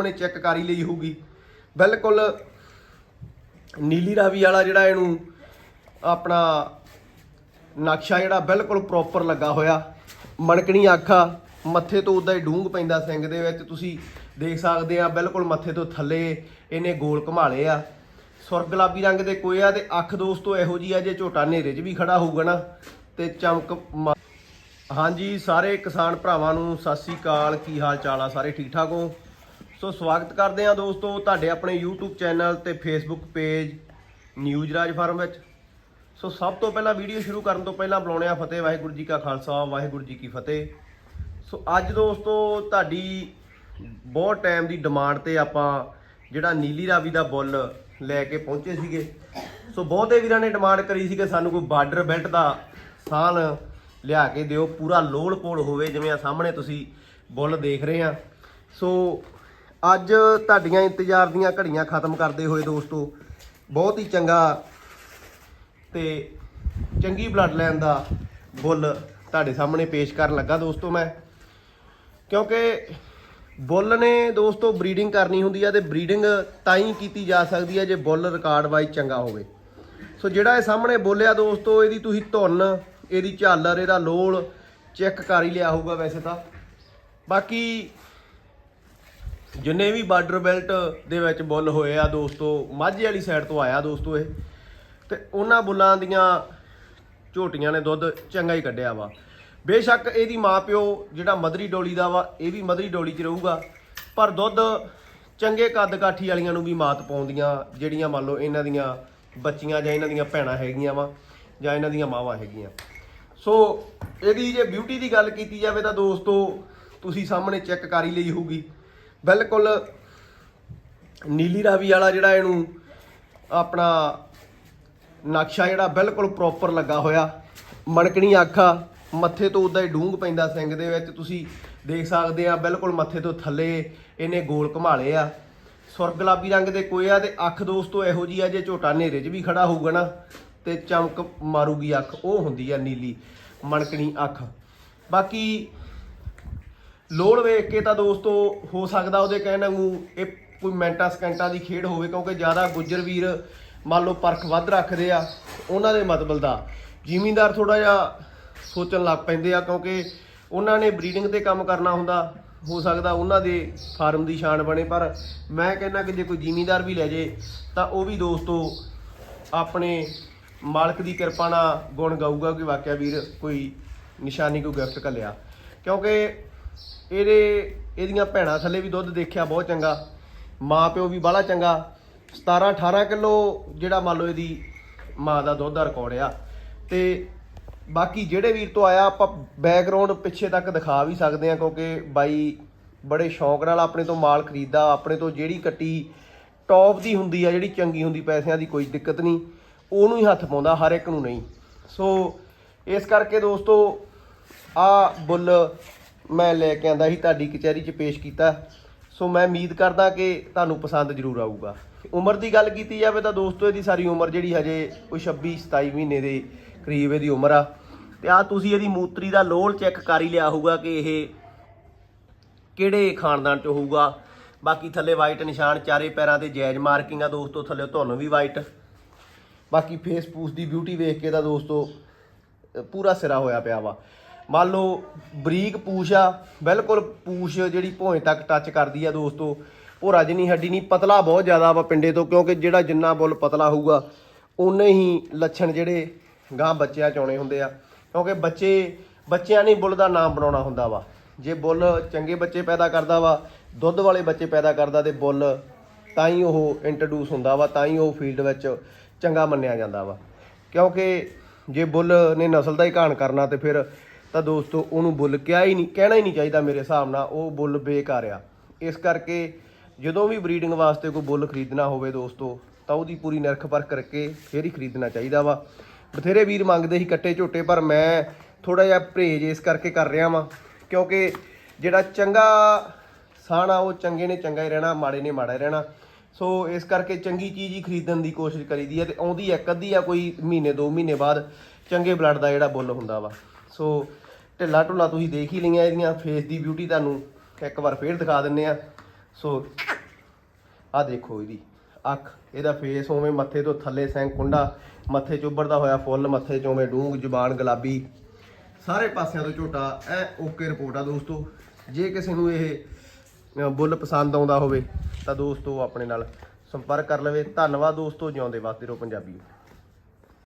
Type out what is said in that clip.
ਆਪਣੇ ਚੈੱਕ ਕਰ ਹੀ ਲਈ ਹੋਊਗੀ। ਬਿਲਕੁਲ ਨੀਲੀ ਰਾਵੀ ਵਾਲਾ ਜਿਹੜਾ ਇਹਨੂੰ ਆਪਣਾ ਨਕਸ਼ਾ ਜਿਹੜਾ ਬਿਲਕੁਲ ਪ੍ਰੋਪਰ ਲੱਗਾ ਹੋਇਆ। ਮਣਕਣੀ ਆਖਾ, ਮੱਥੇ ਤੋਂ ਉਦਾਂ ਹੀ ਡੂੰਘ ਪੈਂਦਾ ਸਿੰਘ ਦੇ ਵਿੱਚ। ਤੁਸੀਂ ਦੇਖ ਸਕਦੇ ਆ, ਬਿਲਕੁਲ ਮੱਥੇ ਤੋਂ ਥੱਲੇ ਇਹਨੇ ਗੋਲ ਘਮਾਲੇ ਆ। ਸੁਰ ਗੁਲਾਬੀ ਰੰਗ ਦੇ ਕੋਏ ਆ ਤੇ ਅੱਖ ਦੋਸਤੋ ਇਹੋ ਜੀ ਆ, ਜੇ ਝੋਟਾ ਹਨੇਰੇ 'ਚ ਵੀ ਖੜਾ ਹੋਊਗਾ ਨਾ ਤੇ ਚਮਕ ਮਾ- ਹਾਂਜੀ, ਸਾਰੇ ਕਿਸਾਨ ਭਰਾਵਾਂ ਨੂੰ ਸਤਿ ਸ੍ਰੀ ਅਕਾਲ। ਕੀ ਹਾਲ ਚਾਲ ਆ? ਸਾਰੇ ਠੀਕ ਠਾਕ ਹੋ? ਸੋ ਸਵਾਗਤ ਕਰਦੇ ਹਾਂ ਦੋਸਤੋ ਤੁਹਾਡੇ ਆਪਣੇ YouTube ਚੈਨਲ ਤੇ Facebook ਪੇਜ ਨਿਊਜ਼ ਰਾਜ ਫਾਰਮ ਵਿੱਚ। ਸੋ ਸਭ ਤੋਂ ਪਹਿਲਾਂ ਵੀਡੀਓ ਸ਼ੁਰੂ ਕਰਨ ਤੋਂ ਪਹਿਲਾਂ ਬੁਲਾਉਣੇ ਆ ਫਤਿਹ, ਵਾਹਿਗੁਰੂ ਜੀ ਕਾ ਖਾਲਸਾ, ਵਾਹਿਗੁਰੂ ਜੀ ਕੀ ਫਤਿਹ। ਸੋ ਅੱਜ ਦੋਸਤੋ ਤੁਹਾਡੀ ਬਹੁਤ ਟਾਈਮ ਦੀ ਡਿਮਾਂਡ ਤੇ ਆਪਾਂ ਜਿਹੜਾ ਨੀਲੀ ਰਾਵੀ ਦਾ ਬੁੱਲ ਲੈ ਕੇ ਪਹੁੰਚੇ ਸੀਗੇ। ਸੋ ਬਹੁਤੇ ਵੀਰਾਂ ਨੇ ਡਿਮਾਂਡ ਕਰੀ ਸੀ ਕਿ ਸਾਨੂੰ ਕੋਈ ਬਾਰਡਰ ਬੈਲਟ ਦਾ ਸਾਲ ਲਿਆ ਕੇ ਦਿਓ, ਪੂਰਾ ਲੋਲ ਪੋਲ ਹੋਵੇ, ਜਿਵੇਂ ਆ ਸਾਹਮਣੇ ਤੁਸੀਂ ਬੁੱਲ ਦੇਖ ਰਹੇ ਆ ਸੋ ਅੱਜ ਤੁਹਾਡੀਆਂ ਇੰਤਜ਼ਾਰ ਦੀਆਂ ਘੜੀਆਂ ਖਤਮ ਕਰਦੇ ਹੋਏ ਦੋਸਤੋ, ਬਹੁਤ ਹੀ ਚੰਗਾ ਤੇ ਚੰਗੀ ਬਲੱਡ ਲਾਈਨ ਦਾ ਬੁੱਲ ਤੁਹਾਡੇ ਸਾਹਮਣੇ ਪੇਸ਼ ਕਰਨ ਲੱਗਾ ਦੋਸਤੋ ਮੈਂ। ਕਿਉਂਕਿ ਬੁੱਲ ਨੇ ਦੋਸਤੋ ਬਰੀਡਿੰਗ ਕਰਨੀ ਹੁੰਦੀ ਆ ਤੇ ਬਰੀਡਿੰਗ ਤਾਂ ਹੀ ਕੀਤੀ ਜਾ ਸਕਦੀ ਹੈ ਜੇ ਬੁੱਲ ਰਿਕਾਰਡ ਵਾਈਜ਼ ਚੰਗਾ ਹੋਵੇ। ਸੋ ਜਿਹੜਾ ਇਹ ਸਾਹਮਣੇ ਬੋਲਿਆ ਦੋਸਤੋ, ਇਹਦੀ ਤੁਸੀਂ ਧੁਨ, ਇਹਦੀ ਝਾਲਰ, ਇਹਦਾ ਲੋਲ ਚੈੱਕ ਕਰ ਹੀ ਲਿਆ ਹੋਊਗਾ ਵੈਸੇ ਤਾਂ। ਬਾਕੀ ਜਿੰਨੇ ਵੀ ਬਾਰਡਰ ਬੈਲਟ ਦੇ ਵਿੱਚ ਬੁੱਲ ਹੋਏ ਆ ਦੋਸਤੋ, ਮਾਝੇ ਵਾਲੀ ਸਾਈਡ ਤੋਂ ਆਇਆ ਦੋਸਤੋ ਇਹ। ਤੇ ਉਹਨਾਂ ਬੁੱਲਾਂ ਦੀਆਂ ਝੋਟੀਆਂ ਨੇ ਦੁੱਧ ਚੰਗਾ ਹੀ ਕੱਢਿਆ ਵਾ। ਬੇਸ਼ੱਕ ਇਹਦੀ ਮਾਪਿਓ ਜਿਹੜਾ ਮਦਰੀ ਡੋਲੀ ਦਾ ਵਾ, ਇਹ ਵੀ ਮਦਰੀ ਡੋਲੀ 'ਚ ਰਹੂਗਾ। ਪਰ ਦੁੱਧ ਚੰਗੇ ਕੱਦ ਕਾਠੀ ਵਾਲੀਆਂ ਨੂੰ ਵੀ ਮਾਤ ਪਾਉਂਦੀਆਂ, ਜਿਹੜੀਆਂ ਮੰਨ ਲਓ ਇਹਨਾਂ ਦੀਆਂ ਬੱਚੀਆਂ ਜਾਂ ਇਹਨਾਂ ਦੀਆਂ ਭੈਣਾਂ ਹੈਗੀਆਂ ਵਾ, ਜਾਂ ਇਹਨਾਂ ਦੀਆਂ ਮਾਵਾਂ ਹੈਗੀਆਂ। ਸੋ ਇਹਦੀ ਜੇ ਬਿਊਟੀ ਦੀ ਗੱਲ ਕੀਤੀ ਜਾਵੇ ਤਾਂ ਦੋਸਤੋ, ਤੁਸੀਂ ਸਾਹਮਣੇ ਚੈੱਕ ਕਰ ਹੀ ਲਈ ਹੋਊਗੀ। ਬਿਲਕੁਲ ਨੀਲੀ ਰਾਵੀ ਵਾਲਾ ਜਿਹੜਾ ਇਹਨੂੰ ਆਪਣਾ ਨਕਸ਼ਾ ਜਿਹੜਾ ਬਿਲਕੁਲ ਪ੍ਰੋਪਰ ਲੱਗਾ ਹੋਇਆ। ਮਣਕਣੀ ਆਖਾ, ਮੱਥੇ ਤੋਂ ਉਦਾਂ ਹੀ ਡੂੰਘ ਪੈਂਦਾ ਸਿੰਘ ਦੇ ਵਿੱਚ। ਤੁਸੀਂ ਦੇਖ ਸਕਦੇ ਆ, ਬਿਲਕੁਲ ਮੱਥੇ ਤੋਂ ਥੱਲੇ ਇਹਨੇ ਗੋਲ ਘਮਾਲੇ ਆ। ਸੁਰ ਗੁਲਾਬੀ ਰੰਗ ਦੇ ਕੋਏ ਆ ਤੇ ਅੱਖ ਦੋਸਤੋ ਇਹੋ ਜੀ ਆ, ਜੇ ਝੋਟਾ ਹਨੇਰੇ 'ਚ ਵੀ ਖੜਾ ਹੋਊਗਾ ਨਾ, ਤੇ ਚਮਕ ਮਾਰੂਗੀ ਅੱਖ। ਉਹ ਹੁੰਦੀ ਆ ਨੀਲੀ ਮਣਕਣੀ ਅੱਖ। ਬਾਕੀ ਲੋੜ ਵੇਖ ਕੇ ਤਾਂ ਦੋਸਤੋ ਹੋ ਸਕਦਾ ਉਹਦੇ ਕਹਿਣ ਨੂੰ ਇਹ ਕੋਈ ਮਿੰਟਾਂ ਸਕਿੰਟਾਂ ਦੀ ਖੇਡ ਹੋਵੇ, ਕਿਉਂਕਿ ਜ਼ਿਆਦਾ ਗੁੱਜਰ ਵੀਰ ਮੰਨ ਲਓ ਪਰਖ ਵੱਧ ਰੱਖਦੇ ਆ ਉਹਨਾਂ ਦੇ ਮਤਲਬ ਦਾ। ਜ਼ਿਮੀਂਦਾਰ ਥੋੜਾ ਜਿਹਾ ਸੋਚਣ ਲੱਗ ਪੈਂਦੇ ਆ, ਕਿਉਂਕਿ ਉਹਨਾਂ ਨੇ ਬਰੀਡਿੰਗ ਤੇ ਕੰਮ ਕਰਨਾ ਹੁੰਦਾ, ਹੋ ਸਕਦਾ ਉਹਨਾਂ ਦੇ ਫਾਰਮ ਦੀ ਸ਼ਾਨ ਬਣੇ, ਪਰ ਮੈਂ ਕਹਿੰਦਾ ਕਿ ਜੇ ਕੋਈ ਜ਼ਿਮੀਂਦਾਰ ਵੀ ਲੈ ਜੇ, ਤਾਂ ਉਹ ਵੀ ਦੋਸਤੋ ਆਪਣੇ ਮਾਲਕ ਦੀ ਕਿਰਪਾ ਨਾਲ ਗੁਣ ਗਾਊਗਾ ਕਿ ਵਾਕਿਆ ਵੀਰ ਕੋਈ ਨਿਸ਼ਾਨੀ ਕੋਈ ਗਿਫਟ ਕੱਲਿਆ ਕਿਉਂਕਿ ਇਹਦੇ, ਇਹਦੀਆਂ ਭੈਣਾਂ ਥੱਲੇ ਵੀ ਦੁੱਧ ਦੇਖਿਆ, ਬਹੁਤ ਚੰਗਾ। ਮਾਂ ਪਿਓ ਵੀ ਬਾਹਲਾ ਚੰਗਾ। 17 18 ਕਿਲੋ ਜਿਹੜਾ ਮੰਨ ਲਓ ਇਹਦੀ ਮਾਂ ਦਾ ਦੁੱਧ ਦਾ ਰਿਕਾਰਡ ਆ। ਤੇ ਬਾਕੀ ਜਿਹੜੇ ਵੀਰ ਤੋਂ ਆਇਆ, ਆਪਾਂ ਬੈਕਗ੍ਰਾਉਂਡ ਪਿੱਛੇ ਤੱਕ ਦਿਖਾ ਵੀ ਸਕਦੇ ਆ ਕਿਉਂਕਿ ਬਾਈ ਬੜੇ ਸ਼ੌਂਕ ਨਾਲ ਆਪਣੇ ਤੋਂ ਮਾਲ ਖਰੀਦਦਾ, ਆਪਣੇ ਤੋਂ ਜਿਹੜੀ ਕੱਟੀ ਟੌਪ ਦੀ ਹੁੰਦੀ ਆ, ਜਿਹੜੀ ਚੰਗੀ ਹੁੰਦੀ, ਪੈਸਿਆਂ ਦੀ ਕੋਈ ਦਿੱਕਤ ਨਹੀਂ। ਉਹਨੂੰ ਹੀ ਹੱਥ ਪਾਉਂਦਾ, ਹਰ ਇੱਕ ਨੂੰ ਨਹੀਂ। ਸੋ ਇਸ ਕਰਕੇ ਦੋਸਤੋ ਆ ਬੁੱਲ ਮੈਂ ਲੈ ਕੇ ਆਂਦਾ ਸੀ, ਤੁਹਾਡੀ ਕਚਹਿਰੀ 'ਚ ਪੇਸ਼ ਕੀਤਾ। ਸੋ ਮੈਂ ਉਮੀਦ ਕਰਦਾ ਕਿ ਤੁਹਾਨੂੰ ਪਸੰਦ ਜ਼ਰੂਰ ਆਊਗਾ। ਉਮਰ ਦੀ ਗੱਲ ਕੀਤੀ ਜਾਵੇ ਤਾਂ ਦੋਸਤੋ, ਇਹਦੀ ਸਾਰੀ ਉਮਰ ਜਿਹੜੀ ਹਜੇ ਕੋਈ 26 27 ਮਹੀਨੇ ਦੇ ਕਰੀਬ ਇਹਦੀ ਉਮਰ ਆ। ਤੇ ਆ ਤੁਸੀਂ ਇਹਦੀ ਮੂਤਰੀ ਦਾ ਲੋਲ ਚੈੱਕ ਕਰ ਹੀ ਲਿਆ ਹੋਊਗਾ ਕਿ ਇਹ ਕਿਹੜੇ ਖਾਨਦਾਨ ਚ ਹੋਊਗਾ। ਬਾਕੀ ਥੱਲੇ ਵਾਈਟ ਨਿਸ਼ਾਨ, ਚਾਰੇ ਪੈਰਾਂ ਤੇ ਜੈਜ ਮਾਰਕਿੰਗ ਆ ਦੋਸਤੋ, ਥੱਲੇ ਤੁਹਾਨੂੰ ਵੀ ਵਾਈਟ ਬਾਕੀ ਫੇਸ ਪੂਸ ਦੀ ਬਿਊਟੀ ਵੇਖ ਕੇ ਤਾਂ ਦੋਸਤੋ, ਪੂਰਾ ਸਿਰਾ ਹੋਇਆ ਪਿਆ ਵਾ। ਮੰਨ ਲਓ ਬਰੀਕ ਪੂਛ ਆ, ਬਿਲਕੁਲ ਪੂਛ ਜਿਹੜੀ ਭੋਏ ਤੱਕ ਟੱਚ ਕਰਦੀ ਆ ਦੋਸਤੋ, ਉਹ ਰਜਨੀ ਹੱਡੀ ਨਹੀਂ, ਪਤਲਾ ਬਹੁਤ ਜ਼ਿਆਦਾ ਵਾ ਪਿੰਡੇ ਤੋਂ, ਕਿਉਂਕਿ ਜਿਹੜਾ ਜਿੰਨਾ ਬੁੱਲ ਪਤਲਾ ਹੋਊਗਾ ਉਨੇ ਹੀ ਲੱਛਣ ਜਿਹੜੇ ਗਾਂ ਬੱਚਿਆਂ ਚ ਆਉਣੇ ਹੁੰਦੇ ਆ। ਕਿਉਂਕਿ ਬੱਚੇ, ਬੱਚਿਆਂ ਨੇ ਬੁੱਲ ਦਾ ਨਾਮ ਬਣਾਉਣਾ ਹੁੰਦਾ ਵਾ। ਜੇ ਬੁੱਲ ਚੰਗੇ ਬੱਚੇ ਪੈਦਾ ਕਰਦਾ ਵਾ, ਦੁੱਧ ਵਾਲੇ ਬੱਚੇ ਪੈਦਾ ਕਰਦਾ ਤੇ ਬੁੱਲ ਤਾਂ ਹੀ ਉਹ ਇੰਟਰੋਡਿਊਸ ਹੁੰਦਾ ਵਾ, ਤਾਂ ਹੀ ਉਹ ਫੀਲਡ ਵਿੱਚ ਚੰਗਾ ਮੰਨਿਆ ਜਾਂਦਾ ਵਾ। ਕਿਉਂਕਿ ਜੇ ਬੁੱਲ ਨੇ ਨਸਲ ਦਾ ਹੀ ਘਾਣ ਕਰਨਾ ਤੇ ਫਿਰ ਤਾਂ ਦੋਸਤੋ, ਉਹਨੂੰ ਬੁੱਲ ਕਿਹਾ ਹੀ ਨਹੀਂ, ਕਹਿਣਾ ਹੀ ਨਹੀਂ ਚਾਹੀਦਾ ਮੇਰੇ ਹਿਸਾਬ ਨਾਲ, ਉਹ ਬੁੱਲ ਬੇਕਾਰ ਆ। ਇਸ ਕਰਕੇ ਜਦੋਂ ਵੀ ਬਰੀਡਿੰਗ ਵਾਸਤੇ ਕੋਈ ਬੁੱਲ ਖਰੀਦਣਾ ਹੋਵੇ ਦੋਸਤੋ, ਤਾਂ ਉਹਦੀ ਪੂਰੀ ਨਿਰਖ ਪਰਖ ਕਰਕੇ ਫੇਰ ਹੀ ਖਰੀਦਣਾ ਚਾਹੀਦਾ ਵਾ। ਬਥੇਰੇ ਵੀਰ ਮੰਗਦੇ ਸੀ ਕੱਟੇ ਝੋਟੇ, ਪਰ ਮੈਂ ਥੋੜਾ ਜਿਹਾ ਪਰਹੇਜ ਇਸ ਕਰਕੇ ਕਰ ਰਿਹਾ ਵਾਂ, ਕਿਉਂਕਿ ਜਿਹੜਾ ਚੰਗਾ ਸਾਣਾ ਉਹ ਚੰਗੇ ਨੇ ਚੰਗਾ ਹੀ ਰਹਿਣਾ, ਮਾੜੇ ਨੇ ਮਾੜਾ ਹੀ ਰਹਿਣਾ। ਸੋ ਇਸ ਕਰਕੇ ਚੰਗੀ ਚੀਜ਼ ਹੀ ਖਰੀਦਣ ਦੀ ਕੋਸ਼ਿਸ਼ ਕਰੀਦੀ ਹੈ ਤੇ ਆਉਂਦੀ ਇੱਕ ਅੱਧੀ ਆ ਕੋਈ ਮਹੀਨੇ, ਦੋ ਮਹੀਨੇ ਬਾਅਦ ਚੰਗੇ ਬਲੱਡ ਦਾ ਜਿਹੜਾ ਬੁੱਲ ਹੁੰਦਾ ਵਾ। ਸੋ ਢਿੱਲਾ ਢੁੱਲਾ ਤੁਸੀਂ ਦੇਖ ਹੀ ਲਈਆਂ ਇਹਦੀਆਂ ਫੇਸ ਦੀ ਬਿਊਟੀ ਤੁਹਾਨੂੰ ਇੱਕ ਵਾਰ ਫੇਰ ਦਿਖਾ ਦਿੰਨੇ ਆ ਸੋ ਆ ਦੇਖੋ ਇਹਦੀ, ਅੱਖ, ਇਹਦਾ ਫੇਸ ਉਵੇਂ ਮੱਥੇ ਤੋਂ ਥੱਲੇ ਸੈਂ ਕੁੰਡਾ, ਮੱਥੇ ਚ ਉੱਭਰਦਾ ਹੋਇਆ ਫੁੱਲ, ਮੱਥੇ ਚ ਉਵੇਂ ਡੂੰਗ ਜ਼ੁਬਾਨ ਗੁਲਾਬੀ। ਸਾਰੇ ਪਾਸਿਆਂ ਤੋਂ ਝੋਟਾ ਐ ਓਕੇ ਰਿਪੋਰਟ ਆ ਦੋਸਤੋ। ਜੇ ਕਿਸੇ ਨੂੰ ਇਹ ਬੁੱਲ ਪਸੰਦ ਆਉਂਦਾ ਹੋਵੇ, ਤਾਂ ਦੋਸਤੋ ਆਪਣੇ ਨਾਲ ਸੰਪਰਕ ਕਰ ਲਵੇ। ਧੰਨਵਾਦ ਦੋਸਤੋ, ਜਿਉਂਦੇ ਵਾਸਤੇ ਰਹੋ ਪੰਜਾਬੀ।